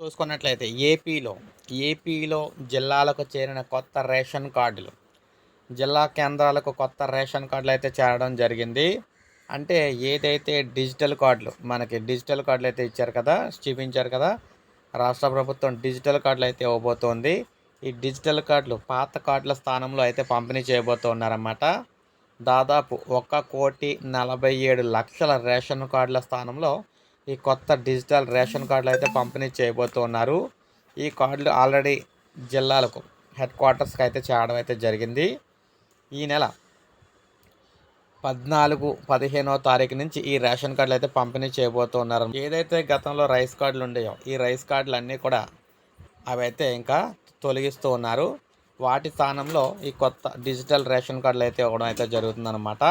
చూసుకున్నట్లయితే ఏపీలో ఏపీలో జిల్లాలకు చేరిన కొత్త రేషన్ కార్డులు. జిల్లా కేంద్రాలకు కొత్త రేషన్ కార్డులు అయితే చేరడం జరిగింది. అంటే ఏదైతే డిజిటల్ కార్డులు మనకి డిజిటల్ కార్డులు అయితే ఇచ్చారు కదా చూపించారు కదా రాష్ట్ర ప్రభుత్వం డిజిటల్ కార్డులు అయితే ఇవ్వబోతోంది. ఈ డిజిటల్ కార్డులు పాత కార్డుల స్థానంలో అయితే పంపిణీ చేయబోతున్నారన్నమాట. దాదాపు ఒక కోటి నలభై ఏడు లక్షల రేషన్ కార్డుల స్థానంలో ఈ కొత్త డిజిటల్ రేషన్ కార్డులు అయితే పంపిణీ చేయబోతున్నారు. ఈ కార్డులు ఆల్రెడీ జిల్లాలకు హెడ్ క్వార్టర్స్కి అయితే చేయడం అయితే జరిగింది. ఈ నెల పద్నాలుగు పదిహేనో తారీఖు నుంచి ఈ రేషన్ కార్డులు అయితే పంపిణీ చేయబోతున్నారు. ఏదైతే గతంలో రైస్ కార్డులు ఉండేయో ఈ రైస్ కార్డులు అన్నీ కూడా అవి అయితే ఇంకా తొలగిస్తూ ఉన్నారు. వాటి స్థానంలో ఈ కొత్త డిజిటల్ రేషన్ కార్డులు అయితే ఇవ్వడం అయితే జరుగుతుందన్నమాట.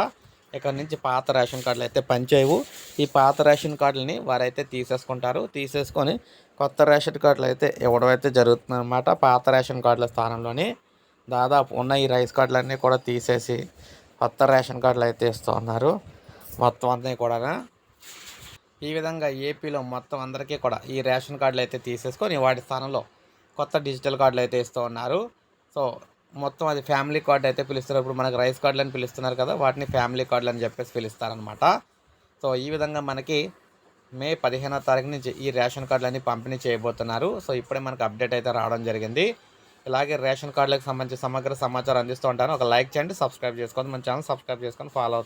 ఇక్కడ నుంచి పాత రేషన్ కార్డులు అయితే పనిచేయవు. ఈ పాత రేషన్ కార్డులని వారైతే తీసేసుకుంటారు. తీసేసుకొని కొత్త రేషన్ కార్డులు అయితే ఇవ్వడం అయితే జరుగుతుందన్నమాట పాత రేషన్ కార్డుల స్థానంలోని దాదాపు ఉన్న ఈ రైస్ కార్డులన్నీ కూడా తీసేసి కొత్త రేషన్ కార్డులు అయితే ఇస్తూ ఉన్నారు. మొత్తం అన్నీ కూడా ఈ విధంగా ఏపీలో మొత్తం అందరికీ కూడా ఈ రేషన్ కార్డులు అయితే తీసేసుకొని వాటి స్థానంలో కొత్త డిజిటల్ కార్డులు అయితే ఇస్తూ ఉన్నారు. సో మొత్తం అది ఫ్యామిలీ కార్డు అయితే పిలుస్తారు. ఇప్పుడు మనకు రైస్ కార్డులు అని పిలుస్తున్నారు కదా వాటిని ఫ్యామిలీ కార్డులు అని చెప్పేసి పిలుస్తారనమాట సో ఈ విధంగా మనకి మే పదిహేనో తారీఖు నుంచి ఈ రేషన్ కార్డులన్నీ పంపిణీ చేయబోతున్నారు. సో ఇప్పుడే మనకు అప్డేట్ అయితే రావడం జరిగింది. ఇలాగే రేషన్ కార్డులకు సంబంధించి సమగ్ర సమాచారం అందిస్తూ ఉంటాను. ఒక లైక్ చేయండి సబ్స్క్రైబ్ చేసుకోండి. మన ఛానల్ సబ్స్క్రైబ్ చేసుకొని ఫాలో